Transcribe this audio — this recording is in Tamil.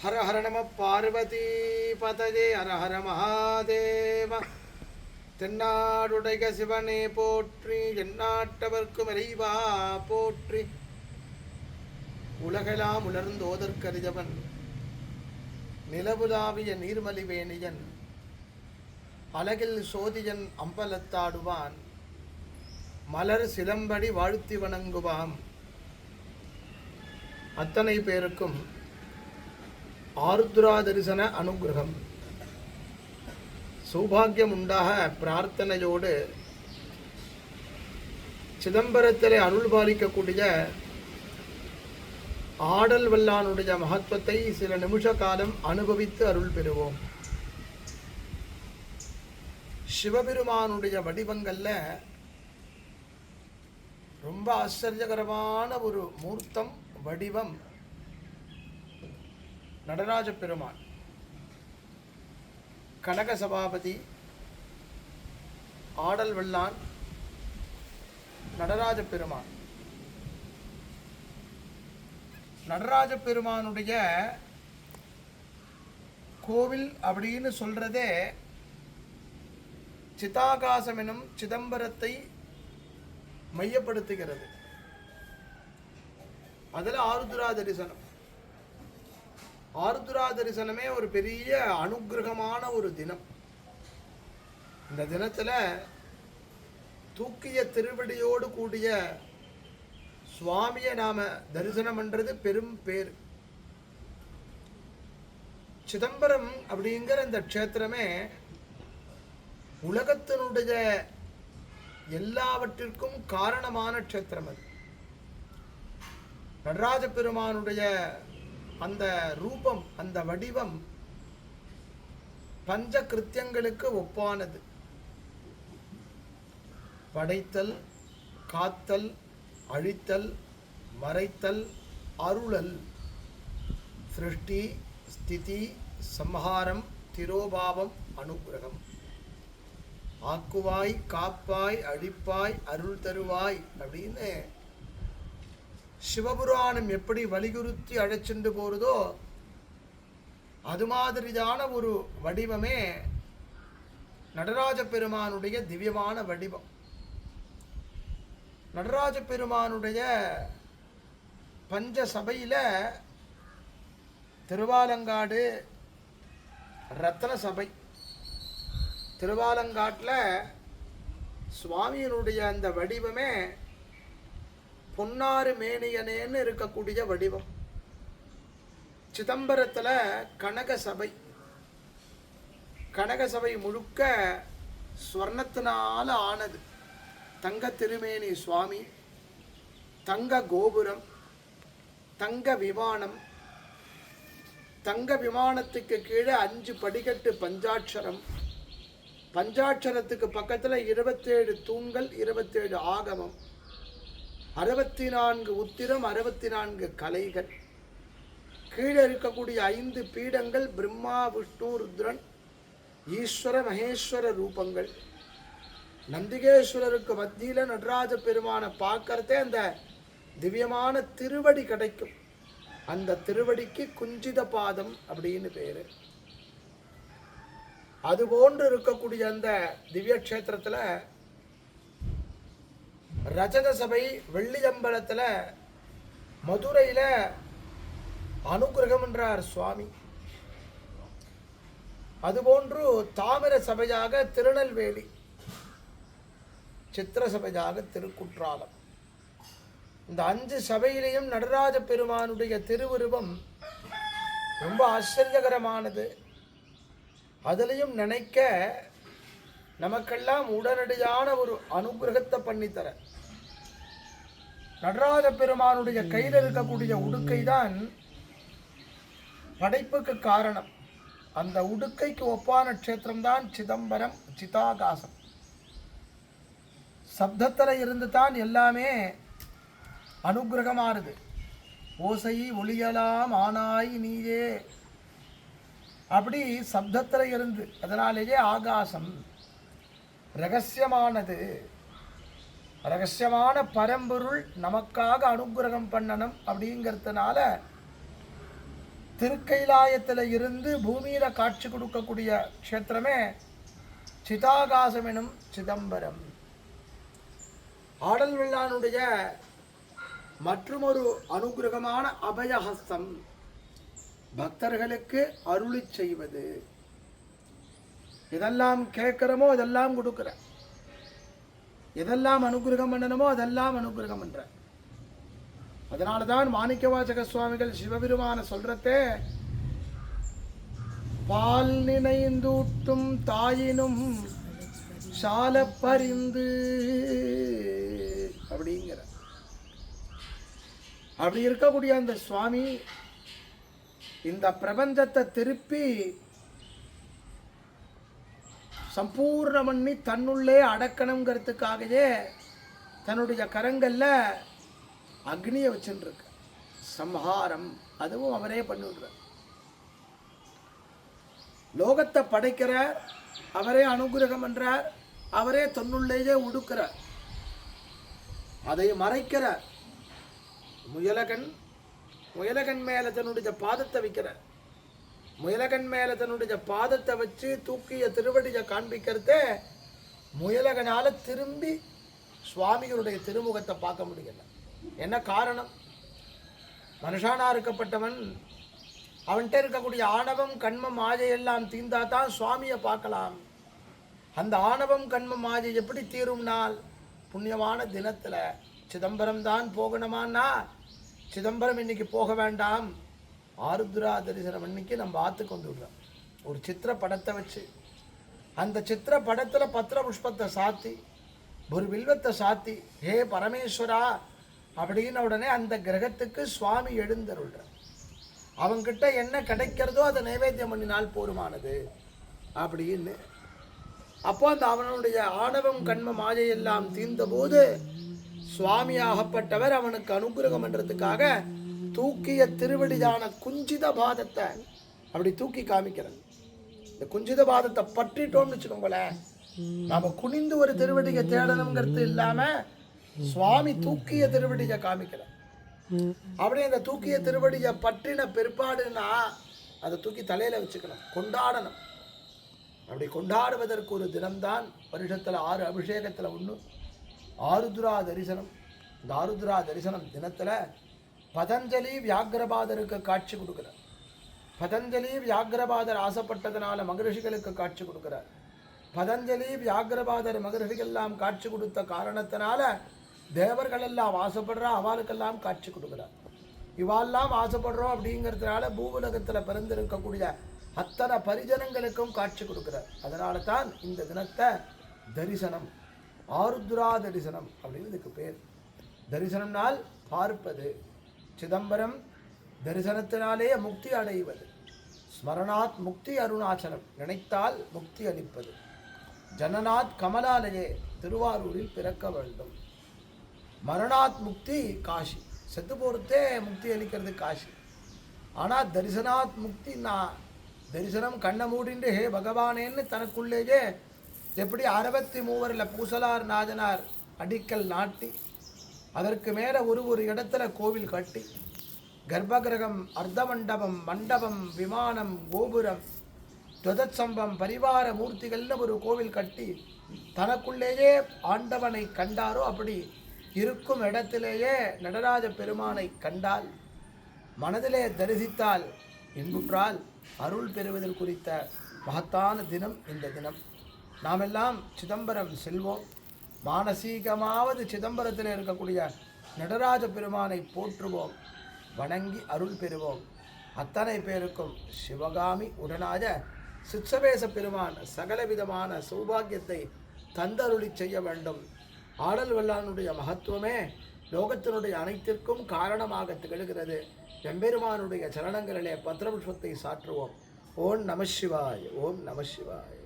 ஹர ஹர நம பார்வதி பதஜே ஹர ஹர மகாதேவ தென்னாடுடைய சிவனே போற்றி எந்நாட்டவர்க்கும் இறைவா போற்றி. உலகெல்லாம் உலர்ந்தோதற்கரிதவன் நிலவுலாவிய நீர்மலிவேணியன் அழகில் சோதியன் அம்பலத்தாடுவான். மலர் சிலம்படி வாழ்த்தி வணங்குவாம். அத்தனை பேருக்கும் ஆருத்ரா தரிசன அனுகிரகம். சௌபாகியம் உண்டாக பிரார்த்தனையோடு சிதம்பரத்திலே அருள் பாலிக்கக்கூடிய ஆடல் வல்லானுடைய மகத்துவத்தை சில நிமிஷ காலம் அனுபவித்து அருள் பெறுவோம். சிவபெருமானுடைய வடிவங்களில் ரொம்ப ஆச்சரியகரமான ஒரு மூர்த்தம் வடிவம். நடராஜ பெருமான் கனக சபாபதி ஆடல் வெள்ளான் நடராஜ பெருமான். நடராஜ பெருமானுடைய கோவில் அப்படின்னு சொல்கிறதே சிதாகாசம் எனும் சிதம்பரத்தை மையப்படுத்துகிறது. அதில் ஆருத்ரா தரிசனம். ஆருத்ரா தரிசனமே ஒரு பெரிய அனுகிரகமான ஒரு தினம். இந்த தினத்தில் தூக்கிய திருவடியோடு கூடிய சுவாமியை நாம தரிசனம் பண்ணுறது பெரும் பேர் சிதம்பரம் அப்படிங்கிற இந்த க்ஷேத்திரமே உலகத்தினுடைய எல்லாவற்றிற்கும் காரணமான க்ஷேத்திரம் அது. நடராஜ பெருமானுடைய அந்த ரூபம் அந்த வடிவம் பஞ்ச கிருத்தியங்களுக்கு ஒப்பானது. படைத்தல் காத்தல் அழித்தல் மறைத்தல் அருளல். சிருஷ்டி ஸ்திதி சம்ஹாரம் திரோபாவம் அனுகிரகம். ஆக்குவாய் காப்பாய் அழிப்பாய் அருள் தருவாய் அப்படின்னு சிவபுராணம் எப்படி வலியுறுத்தி அழைச்சிட்டு போகிறதோ அது மாதிரியான ஒரு வடிவமே நடராஜ பெருமானுடைய திவ்யமான வடிவம். நடராஜ பெருமானுடைய பஞ்ச சபையில் திருவாலங்காடு ரத்ன சபை திருவாலங்காட்டில் சுவாமியினுடைய அந்த வடிவமே பொன்னாறு மேனியனேன்னு இருக்கக்கூடிய வடிவம். சிதம்பரத்தில் கனக சபை. கனக சபை முழுக்க ஸ்வர்ணத்தினால் ஆனது. தங்க திருமேனி சுவாமி தங்க கோபுரம் தங்க விமானம். தங்க விமானத்துக்கு கீழே அஞ்சு படிக்கட்டு பஞ்சாட்சரம். பஞ்சாட்சரத்துக்கு பக்கத்தில் இருபத்தேழு தூண்கள் இருபத்தேழு ஆகமம். அறுபத்தி நான்கு உத்திரம் அறுபத்தி நான்கு கலைகள். கீழே இருக்கக்கூடிய ஐந்து பீடங்கள் பிரம்மா விஷ்ணு ருத்ரன் ஈஸ்வர மகேஸ்வர ரூபங்கள். நந்திகேஸ்வரருக்கு மத்தியில் நடராஜ பெருமானை பார்க்கறதே அந்த திவ்யமான திருவடி கிடைக்கும். அந்த திருவடிக்கு குஞ்சித பாதம் அப்படின்னு பேர். அது போன்று இருக்கக்கூடிய அந்த திவ்ய கஷேத்திரத்தில் ரஜத சபை வெள்ளியம்பலத்தில் மதுரையில் அனுகிரகம் என்றார் சுவாமி. அதுபோன்று தாமிர சபையாக திருநெல்வேலி சித்திர சபையாக திருக்குற்றாலம். இந்த அஞ்சு சபையிலையும் நடராஜ பெருமானுடைய திருவுருவம் ரொம்ப ஆச்சரியகரமானது. அதுலேயும் நினைக்க நமக்கெல்லாம் உடனடியான ஒரு அனுகிரகத்தை பண்ணித்தரேன் நடராஜ பெருமானுடைய கையில் இருக்கக்கூடிய உடுக்கை தான் படைப்புக்கு காரணம். அந்த உடுக்கைக்கு ஒப்பான க்ஷேத்திரம் தான் சிதம்பரம் சிதாகாசம். சப்தத்தில் இருந்து தான் எல்லாமே அனுகிரகமானது. ஓசை ஒளியலாம் ஆனாய் நீயே. அப்படி சப்தத்தில் இருந்து அதனாலேயே ஆகாசம் ரகசியமானது. ரகசியமான பரம்பொருள் நமக்காக அனுகிரகம் பண்ணணும் அப்படிங்கிறதுனால திருக்கைலாயத்தில் இருந்து பூமியில் காட்சி கொடுக்கக்கூடிய க்ஷேத்திரமே சிதாகாசம் எனும் சிதம்பரம். ஆடல் வெள்ளானுடைய மற்றுமொரு அனுகிரகமான அபயஹஸ்தம் பக்தர்களுக்கு அருளி செய்வது. இதெல்லாம் கேட்கிறோமோ இதெல்லாம் கொடுக்குறேன். எதெல்லாம் அனுகிரகம் பண்ணணுமோ அதெல்லாம் அனுகிரகம் பண்ணுற அதனால தான் மாணிக்கவாசக சுவாமிகள் சிவபெருமான சொல்றதே பால் நினைந்தூட்டும் தாயினும் சால பரிந்து அப்படிங்கிற. அப்படி இருக்கக்கூடிய அந்த சுவாமி இந்த பிரபஞ்சத்தை திருப்பி சம்பூர்ணம் பண்ணி தன்னுள்ளே அடக்கணுங்கிறதுக்காகவே தன்னுடைய கரங்களில் அக்னியை வச்சுருக்கு. சம்ஹாரம் அதுவும் அவரே பண்ணிடுறார் லோகத்தை படைக்கிறார் அவரே அனுகிரகம் பண்றார் அவரே தன்னுள்ளேயே உடுக்கிறார். அதை மறைக்கிறார். முயலகன் முயலகன் மேலே தன்னுடைய பாதத்தை வைக்கிறார். முயலகன் மேல தன்னுடைய பாதத்தை வச்சு தூக்கிய திருவடியை காண்பிக்கிறத முயலகனால திரும்பி சுவாமிகளுடைய திருமுகத்தை பார்க்க முடியல. என்ன காரணம்? மனுஷானா இருக்கப்பட்டவன் அவன்கிட்ட இருக்கக்கூடிய ஆணவம் கண்மம் மாயை எல்லாம் தீந்தா தான் சுவாமியை பார்க்கலாம். அந்த ஆணவம் கண்மம் ஆஜை எப்படி தீரும்னால் புண்ணியமான தினத்தில். சிதம்பரம் தான் போகணுமான்னா சிதம்பரம் இன்னைக்கு போக வேண்டாம். ஆருத்ரா தரிசனம் அன்னைக்கு நம்ம ஆத்து வந்து விடுறோம். ஒரு சித்திர படத்தை வச்சு. அந்த சித்திர படத்தில் பத்திர புஷ்பத்தை சாத்தி ஒரு வில்வத்தை சாத்தி ஹே பரமேஸ்வரா அப்படின்னு உடனே அந்த கிரகத்துக்கு சுவாமி எழுந்தருள்றார். அவங்கிட்ட என்ன கிடைக்கிறதோ அதை நைவேத்தியம் பண்ணினால் போருமானது அப்படின்னு. அப்போ அந்த அவனுடைய ஆணவம் கண்ம மாயை எல்லாம் தீர்ந்தபோது சுவாமியாகப்பட்டவர் அவனுக்கு அனுகிரகம் பண்ணுறதுக்காக தூக்கிய திருவடியான குஞ்சித பாதத்தை அப்படி தூக்கி காமிக்கிறது. இந்த குஞ்சித பாதத்தை பற்றிட்டோம்னு வச்சுக்கோங்களேன். நாம குனிந்து ஒரு திருவடியை தேடணுங்கிறது இல்லாம சுவாமி தூக்கிய திருவடியை காமிக்கிறார். அப்படியே அந்த தூக்கிய திருவடியை பற்றின பிற்பாடுன்னா அதை தூக்கி தலையில வச்சுக்கணும். கொண்டாடணும். அப்படி கொண்டாடுவதற்கு ஒரு தினம்தான் வருஷத்தில் ஆறு அபிஷேகத்தில் ஒன்று ஆருத்ரா தரிசனம். இந்த ஆருத்ரா தரிசனம் தினத்துல பதஞ்சலி வியாகிரபாதருக்கு காட்சி கொடுக்குறார். பதஞ்சலி வியாக்கிரபாதர் ஆசைப்பட்டதுனால மகரிஷிகளுக்கு காட்சி கொடுக்குறார். பதஞ்சலி வியாகிரபாதர் மகரிஷிகள்லாம் காட்சி கொடுத்த காரணத்தினால தேவர்கள் எல்லாம் ஆசைப்படுறா அவளுக்கெல்லாம் காட்சி கொடுக்குறார். இவாள்லாம் ஆசைப்படுறோம் அப்படிங்கிறதுனால பூவுலகத்தில் பிறந்திருக்கக்கூடிய அத்தனை பரிஜனங்களுக்கும் காட்சி கொடுக்குறார். அதனால தான் இந்த தினத்தை தரிசனம் ஆருத்ரா தரிசனம் அப்படின்னு இதுக்கு பேர். தரிசனம்னால் பார்ப்பது. சிதம்பரம் தரிசனத்தினாலே முக்தி அடைவது. ஸ்மரணாத் முக்தி அருணாச்சலம் நினைத்தால் முக்தி அளிப்பது. ஜனநாத் கமலாலயே திருவாரூரில் பிறக்க வேண்டும். மரணாத் முக்தி காஷி செத்து போகிறதே முக்தி அளிக்கிறது காஷி ஆனால் தரிசனாத் முக்தி நான் தரிசனம் கண்ணை மூடிண்டு ஹே பகவானேன்னு தனக்குள்ளேயே எப்படி அறுபத்தி மூவரில் பூசலார் நாதனார் அடிக்கல் நாட்டி அதற்கு மேலே ஒரு ஒரு இடத்துல கோவில் கட்டி கர்ப்பகிரகம் அர்த்த மண்டபம் மண்டபம் விமானம் கோபுரம் துவதச்சம்பம் பரிவார மூர்த்திகள்னு ஒரு கோவில் கட்டி தனக்குள்ளேயே ஆண்டவனை கண்டாரோ அப்படி இருக்கும் இடத்திலேயே நடராஜ பெருமானை கண்டால் மனதிலே தரிசித்தால் இன்புற்றால் அருள் பெறுவதில் குறித்த மகத்தான தினம் இந்த தினம். நாமெல்லாம் சிதம்பரம் செல்வோம். மானசீகமாவது சிதம்பரத்தில் இருக்கக்கூடிய நடராஜ பெருமானை போற்றுவோம். வணங்கி அருள் பெறுவோம். அத்தனை பேருக்கும் சிவகாமி உடனாக சிச்சவேச பெருமான் சகலவிதமான சௌபாகியத்தை தந்தருளி செய்ய வேண்டும். ஆடல் வல்லானுடைய மகத்துவமே லோகத்தினுடைய அனைத்திற்கும் காரணமாக திகழ்கிறது. எம்பெருமானுடைய சரணங்களிலே பத்ரபுஷ்பத்தை சாற்றுவோம். ஓம் நம ஓம் நம சிவாய் ஓம் நம சிவாய்.